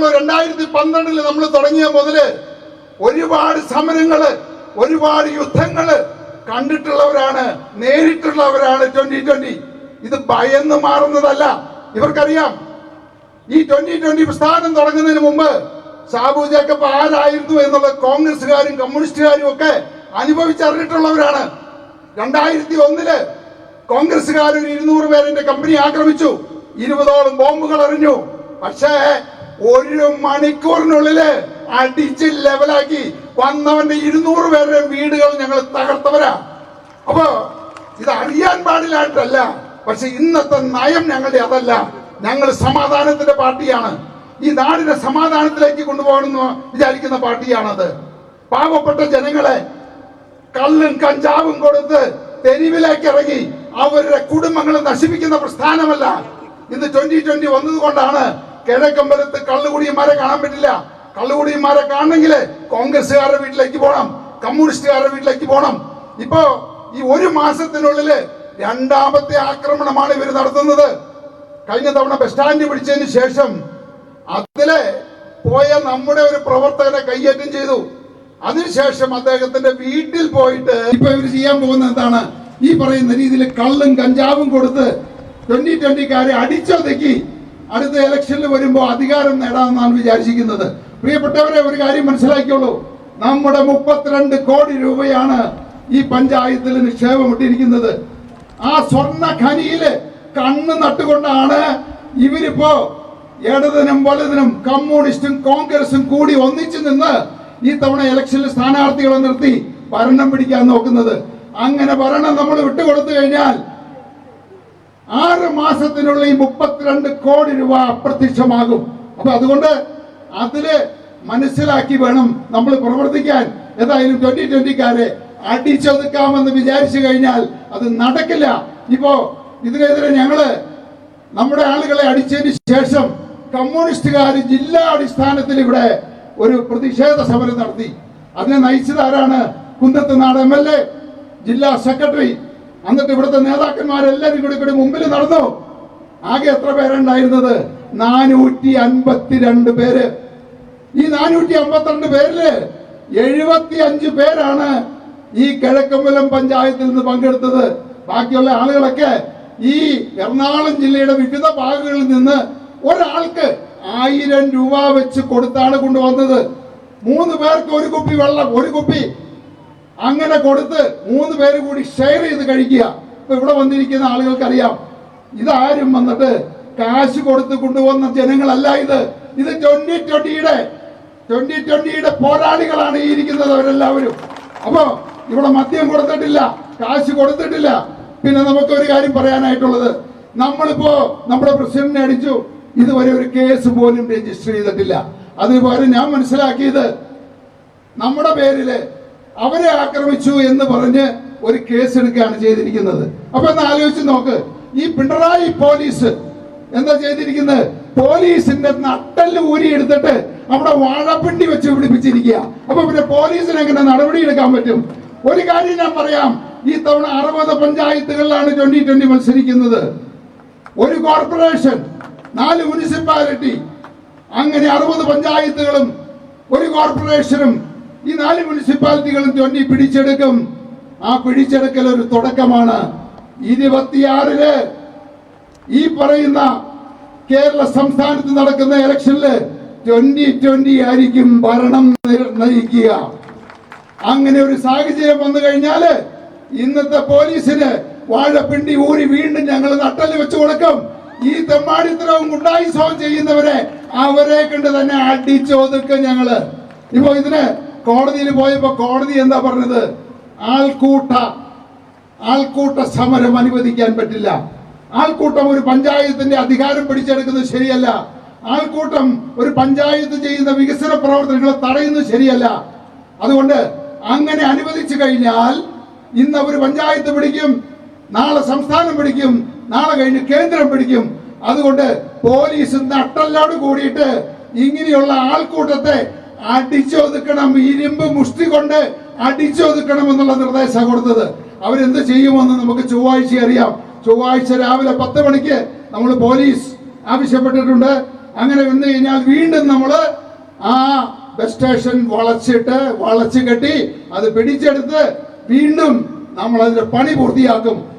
ഉള്ളൂ രണ്ടായിരത്തി പന്ത്രണ്ടിൽ നമ്മൾ തുടങ്ങിയ മുതൽ ഒരുപാട് സമരങ്ങൾ ഒരുപാട് യുദ്ധങ്ങൾ കണ്ടിട്ടുള്ളവരാണ് നേരിട്ടുള്ളവരാണ് ട്വന്റി ട്വന്റി. ഇത് ഭയന്ന് മാറുന്നതല്ല. ഇവർക്കറിയാം. ഈ ട്വന്റി ട്വന്റി പ്രസ്ഥാനം തുടങ്ങുന്നതിന് മുമ്പ് സാബു ജേക്കബ് ആരായിരുന്നു എന്നുള്ളത് കോൺഗ്രസുകാരും കമ്മ്യൂണിസ്റ്റുകാരും ഒക്കെ അനുഭവിച്ചറിഞ്ഞിട്ടുള്ളവരാണ്. രണ്ടായിരത്തി ഒന്നിൽ കോൺഗ്രസ്സുകാർ ഇരുന്നൂറ് പേരെ കമ്പനി ആക്രമിച്ചു. ഇരുപതോളം ബോംബുകൾ എറിഞ്ഞു. പക്ഷേ ഒരു മണിക്കൂറിനുള്ളിൽ അടിച്ച് ലെവലാക്കി വന്നവന്റെ ഇരുന്നൂറ് പേരുടെ വീടുകൾ ഞങ്ങൾ തകർത്തവരാ. അപ്പോ ഇത് അറിയാൻ പാടില്ലായിട്ടല്ല പക്ഷെ ഇന്നത്തെ നയം ഞങ്ങളുടെ അതല്ല. ഞങ്ങൾ സമാധാനത്തിന്റെ പാർട്ടിയാണ്. ഈ നാടിനെ സമാധാനത്തിലേക്ക് കൊണ്ടുപോകണമെന്ന് വിചാരിക്കുന്ന പാർട്ടിയാണത്. പാവപ്പെട്ട ജനങ്ങളെ കള്ളും കഞ്ചാവും കൊടുത്ത് തെരുവിലേക്ക് ഇറങ്ങി അവരുടെ കുടുംബങ്ങളെ നശിപ്പിക്കുന്ന പ്രസ്ഥാനമല്ല. ഇന്ന് ട്വന്റി ട്വന്റി വന്നതുകൊണ്ടാണ് കിഴക്കമ്പലത്ത് കള്ളുകുടിയന്മാരെ കാണാൻ പറ്റില്ല. കള്ളുകുടിയന്മാരെ കാണണമെങ്കിൽ കോൺഗ്രസ്സുകാരുടെ വീട്ടിലേക്ക് പോകണം കമ്മ്യൂണിസ്റ്റുകാരുടെ വീട്ടിലേക്ക് പോകണം ഇപ്പോ ഈ ഒരു മാസത്തിനുള്ളിൽ രണ്ടാമത്തെ ആക്രമണമാണ് ഇവർ നടത്തുന്നത്. കഴിഞ്ഞ തവണ ബസ് സ്റ്റാൻഡ് പിടിച്ചതിന് ശേഷം അതിലെ പോയ നമ്മുടെ ഒരു പ്രവർത്തകനെ കയ്യേറ്റം ചെയ്തു. അതിനുശേഷം അദ്ദേഹത്തിന്റെ വീട്ടിൽ പോയിട്ട് ഇപ്പൊ ഇവർ ചെയ്യാൻ പോകുന്ന എന്താണ്? ഈ പറയുന്ന രീതിയിൽ കള്ളും കഞ്ചാവും കൊടുത്ത് ട്വന്റി ട്വന്റിക്കാരെ അടിച്ചൊതുക്കി അടുത്ത ഇലക്ഷനിൽ വരുമ്പോൾ അധികാരം നേടാമെന്നാണ് വിചാരിച്ചിരിക്കുന്നത്. പ്രിയപ്പെട്ടവരെ ഒരു കാര്യം മനസ്സിലാക്കിയോളൂ നമ്മുടെ മുപ്പത്തിരണ്ട് കോടി രൂപയാണ് ഈ പഞ്ചായത്തിൽ നിക്ഷേപമിട്ടിരിക്കുന്നത്. ആ സ്വർണ ഖനിയിൽ കണ്ണ് നട്ടുകൊണ്ടാണ് ഇവരിപ്പോ ഇടതിനും വലുതിനും കമ്മ്യൂണിസ്റ്റും കോൺഗ്രസും കൂടി ഒന്നിച്ചു നിന്ന് ഈ തവണ ഇലക്ഷനിൽ സ്ഥാനാർത്ഥികളെ നിർത്തി ഭരണം പിടിക്കാൻ നോക്കുന്നത്. അങ്ങനെ ഭരണം നമ്മൾ വിട്ടുകൊടുത്തു കഴിഞ്ഞാൽ ആറ് മാസത്തിനുള്ളിൽ മുപ്പത്തിരണ്ട് കോടി രൂപ അപ്രത്യക്ഷമാകും. അപ്പൊ അതുകൊണ്ട് അതിൽ മനസ്സിലാക്കി വേണം നമ്മൾ പ്രവർത്തിക്കാൻ. ഏതായാലും ട്വന്റി ട്വന്റിക്കാരെ അടിച്ചൊതുക്കാമെന്ന് വിചാരിച്ചു കഴിഞ്ഞാൽ അത് നടക്കില്ല. ഇപ്പോ ഇതിനെതിരെ ഞങ്ങൾ നമ്മുടെ ആളുകളെ അടിച്ചതിന് ശേഷം കമ്മ്യൂണിസ്റ്റുകാർ ജില്ലാ അടിസ്ഥാനത്തിൽ ഇവിടെ ഒരു പ്രതിഷേധ സമരം നടത്തി. അതിനെ നയിച്ചത് ആരാണ്? Kunnathunad M L A ജില്ലാ സെക്രട്ടറി എന്നിട്ട് ഇവിടുത്തെ നേതാക്കന്മാരെല്ലാവരും കൂടി കൂടി മുമ്പിൽ നടന്നു. ആകെ എത്ര പേരുണ്ടായിരുന്നത്? നാനൂറ്റി അൻപത്തിരണ്ട് പേര്. ഈ നാനൂറ്റി അമ്പത്തിരണ്ട് പേരിൽ എഴുപത്തി അഞ്ച് പേരാണ് ഈ കിഴക്കമ്പലം പഞ്ചായത്തിൽ നിന്ന് പങ്കെടുത്തത്. ബാക്കിയുള്ള ആളുകളൊക്കെ ഈ എറണാകുളം ജില്ലയുടെ വിവിധ ഭാഗങ്ങളിൽ നിന്ന് ഒരാൾക്ക് ആയിരം രൂപ വെച്ച് കൊടുത്താണ് കൊണ്ടുവന്നത്. മൂന്ന് പേർക്ക് ഒരു കുപ്പി വെള്ളം ഒരു കുപ്പി അങ്ങനെ കൊടുത്ത് മൂന്ന് പേര് കൂടി ഷെയർ ചെയ്ത് കഴിക്കുക. ഇപ്പൊ ഇവിടെ വന്നിരിക്കുന്ന ആളുകൾക്ക് അറിയാം ഇതാരും വന്നിട്ട് കാശ് കൊടുത്ത് കൊണ്ടുവന്ന ജനങ്ങളല്ല ഇത്. ഇത് ട്വന്റി ട്വന്റിയുടെ ട്വന്റി ട്വന്റിയുടെ പോരാളികളാണ് ഈ ഇരിക്കുന്നത് അവരെല്ലാവരും. അപ്പോ ഇവിടെ മദ്യം കൊടുത്തിട്ടില്ല കാശ് കൊടുത്തിട്ടില്ല. പിന്നെ നമുക്ക് ഒരു കാര്യം പറയാനായിട്ടുള്ളത്. നമ്മളിപ്പോ നമ്മുടെ പ്രസിഡന്റിനെ അടിച്ചു. ഇതുവരെ ഒരു കേസ് പോലും രജിസ്റ്റർ ചെയ്തിട്ടില്ല. അതിന് ഞാൻ മനസ്സിലാക്കിയത് നമ്മുടെ പേരിൽ അവരെ ആക്രമിച്ചു എന്ന് പറഞ്ഞ് ഒരു കേസ് എടുക്കുകയാണ് ചെയ്തിരിക്കുന്നത്. അപ്പൊ ഒന്ന് ആലോചിച്ച് നോക്ക്. ഈ പിണറായി പോലീസ് എന്താ ചെയ്തിരിക്കുന്നത്? പോലീസിന്റെ നട്ടൽ ഊരി എടുത്തിട്ട് അവിടെ വാഴപ്പിണ്ടി വെച്ച് പിടിപ്പിച്ചിരിക്കുക. അപ്പൊ പിന്നെ പോലീസിന് എങ്ങനെ നടപടി എടുക്കാൻ പറ്റും? ഒരു കാര്യം ഞാൻ പറയാം. ഈ തവണ അറുപത് പഞ്ചായത്തുകളിലാണ് ട്വന്റി ട്വന്റി മത്സരിക്കുന്നത്. ഒരു കോർപ്പറേഷൻ നാല് മുനിസിപ്പാലിറ്റി അങ്ങനെ അറുപത് പഞ്ചായത്തുകളും ഒരു കോർപ്പറേഷനും ഈ നാല് മുനിസിപ്പാലിറ്റികളും ചൊല്ലി പിടിച്ചെടുക്കും. ആ പിടിച്ചെടുക്കൽ ഒരു തുടക്കമാണ്. ഇരുപത്തിയാറിൽ ഈ പറയുന്ന കേരള സംസ്ഥാനത്ത് നടക്കുന്ന ഇലക്ഷനിൽ ട്വന്റി ട്വന്റി ആയിരിക്കും ഭരണം നയിക്കുക. അങ്ങനെ ഒരു സാഹചര്യം വന്നു കഴിഞ്ഞാൽ ഇന്നത്തെ പോലീസിന് വാഴപ്പിണ്ടി ഊരി വീണ്ടും ഞങ്ങൾ നട്ടൽ വെച്ചു കൊടുക്കും. ഈ തെമ്മാടിത്തരവും ഗുണ്ടായുസവും ചെയ്യുന്നവരെ അവരെ കണ്ട് തന്നെ അടിച്ചൊതുക്കും ഞങ്ങൾ. ഇപ്പൊ ഇതിന് കോടതിയിൽ പോയപ്പോ കോടതി എന്താ പറഞ്ഞത്? ആൾക്കൂട്ട ആൾക്കൂട്ട സമരം അനുവദിക്കാൻ പറ്റില്ല. ആൾക്കൂട്ടം ഒരു പഞ്ചായത്തിന്റെ അധികാരം പിടിച്ചെടുക്കുന്നത് ശരിയല്ല. ആൾക്കൂട്ടം ഒരു പഞ്ചായത്ത് ചെയ്യുന്ന വികസന പ്രവർത്തനങ്ങളെ തടയുന്നത് ശരിയല്ല. അതുകൊണ്ട് അങ്ങനെ അനുവദിച്ചു കഴിഞ്ഞാൽ ഇന്ന് അവർ പഞ്ചായത്ത് പിടിക്കും നാളെ സംസ്ഥാനം പിടിക്കും നാളെ കഴിഞ്ഞ് കേന്ദ്രം പിടിക്കും. അതുകൊണ്ട് പോലീസ് നട്ടല്ലോട് കൂടിയിട്ട് ഇങ്ങനെയുള്ള ആൾക്കൂട്ടത്തെ അടിച്ചൊതുക്കണം ഇരുമ്പ് മുഷ്ടി കൊണ്ട് അടിച്ചൊതുക്കണം എന്നുള്ള നിർദ്ദേശം കൊടുത്തത്. അവരെന്ത് ചെയ്യുമെന്ന് നമുക്ക് ചൊവ്വാഴ്ച അറിയാം. ചൊവ്വാഴ്ച രാവിലെ പത്ത് മണിക്ക് നമ്മൾ പോലീസ് ആവശ്യപ്പെട്ടിട്ടുണ്ട്. അങ്ങനെ വന്നു കഴിഞ്ഞാൽ വീണ്ടും നമ്മൾ ആ ബസ് സ്റ്റേഷൻ വളച്ചിട്ട് വളച്ചു കെട്ടി അത് പിടിച്ചെടുത്ത് വീണ്ടും നമ്മൾ അതിന്റെ പണി പൂർത്തിയാക്കും.